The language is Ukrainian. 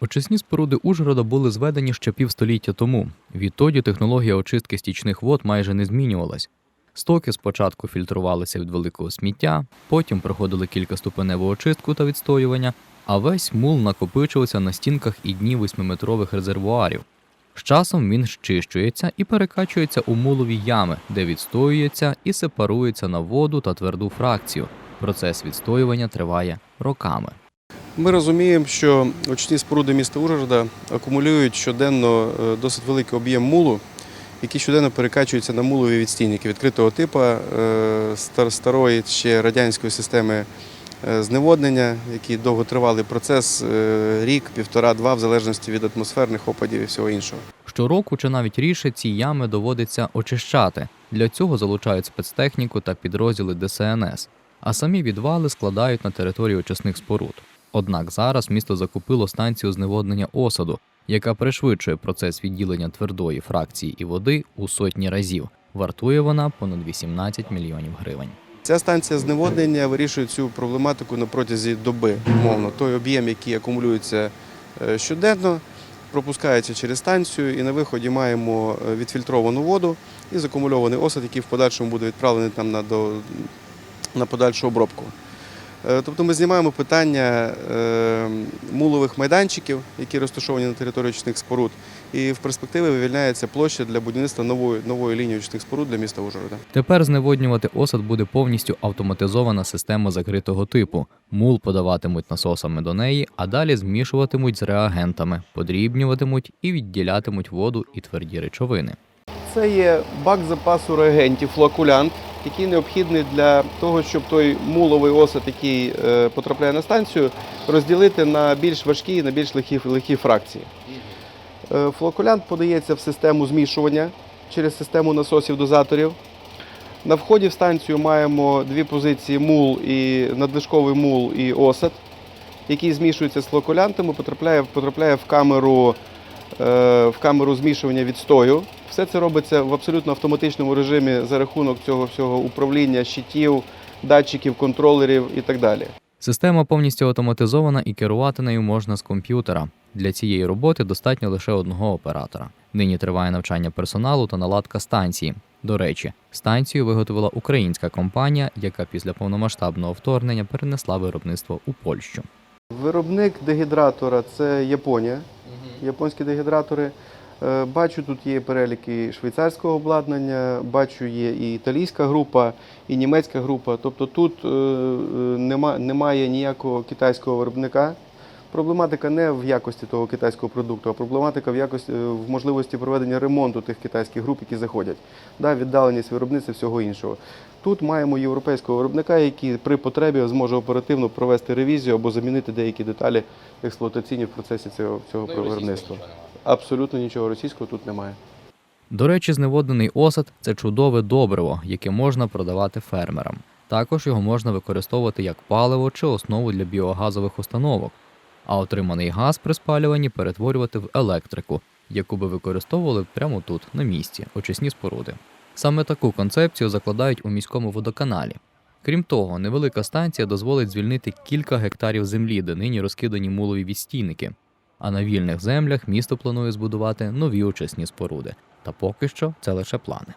Очисні споруди Ужгорода були зведені ще півстоліття тому. Відтоді технологія очистки стічних вод майже не змінювалась. Стоки спочатку фільтрувалися від великого сміття, потім проходили кількаступеневу очистку та відстоювання, а весь мул накопичувався на стінках і дні восьмиметрових резервуарів. З часом він щищується і перекачується у мулові ями, де відстоюється і сепарується на воду та тверду фракцію. Процес відстоювання триває роками. Ми розуміємо, що очисні споруди міста Ужгорода акумулюють щоденно е, досить великий об'єм мулу, який щоденно перекачується на мулові відстійники відкритого типу е, старої ще радянської системи е, зневоднення, який довготривалий процес рік, півтора-два, в залежності від атмосферних опадів і всього іншого. Щороку чи навіть ріше ці ями доводиться очищати. Для цього залучають спецтехніку та підрозділи ДСНС, а самі відвали складають на території очисних споруд. Однак зараз місто закупило станцію зневоднення осаду, яка пришвидшує процес відділення твердої фракції і води у сотні разів. Вартує вона понад 18 мільйонів гривень. Ця станція зневоднення вирішує цю проблематику на протязі доби, умовно. Той об'єм, який акумулюється е, щоденно, пропускається через станцію, і на виході маємо е, відфільтровану воду і закумульований осад, який в подальшому буде відправлений там на, до, на подальшу обробку. Е, Тобто ми знімаємо питання е, мулових майданчиків, які розташовані на території очисних споруд, і в перспективі вивільняється площа для будівництва нової, нової лінії очисних споруд для міста Ужгорода. Тепер зневоднювати осад буде повністю автоматизована система закритого типу. Мул подаватимуть насосами до неї, а далі змішуватимуть з реагентами, подрібнюватимуть і відділятимуть воду і тверді речовини. Це є бак запасу реагентів, флокулянт, який необхідний для того, щоб той муловий осад, який е, потрапляє на станцію, розділити на більш важкі і на більш легкі, легкі фракції. Е, Флокулянт подається в систему змішування через систему насосів-дозаторів. На вході в станцію маємо дві позиції мул і надлишковий мул і осад, який змішується з флокулянтами, потрапляє, потрапляє в камеру в камеру змішування відстою. Все це робиться в абсолютно автоматичному режимі за рахунок цього всього управління щитів, датчиків, контролерів і так далі. Система повністю автоматизована і керувати нею можна з комп'ютера. Для цієї роботи достатньо лише одного оператора. Нині триває навчання персоналу та наладка станції. До речі, станцію виготовила українська компанія, яка після повномасштабного вторгнення перенесла виробництво у Польщу. Виробник дегідратора це Японія, японські дегідратори. Е, Бачу, тут є переліки швейцарського обладнання, бачу, є і італійська група, і німецька група. Тобто тут е, е, нема, немає ніякого китайського виробника. Проблематика не в якості того китайського продукту, а проблематика в якості е, в можливості проведення ремонту тих китайських груп, які заходять. Да, віддаленість виробництва всього іншого. Тут маємо європейського виробника, який при потребі зможе оперативно провести ревізію або замінити деякі деталі експлуатаційні в процесі цього, цього виробництва. Абсолютно нічого російського тут немає. До речі, зневоднений осад це чудове добриво, яке можна продавати фермерам. Також його можна використовувати як паливо чи основу для біогазових установок, а отриманий газ при спалюванні перетворювати в електрику, яку би використовували прямо тут, на місці, очисні споруди. Саме таку концепцію закладають у міському водоканалі. Крім того, невелика станція дозволить звільнити кілька гектарів землі, де нині розкидані мулові відстійники. А на вільних землях місто планує збудувати нові очисні споруди. Та поки що це лише плани.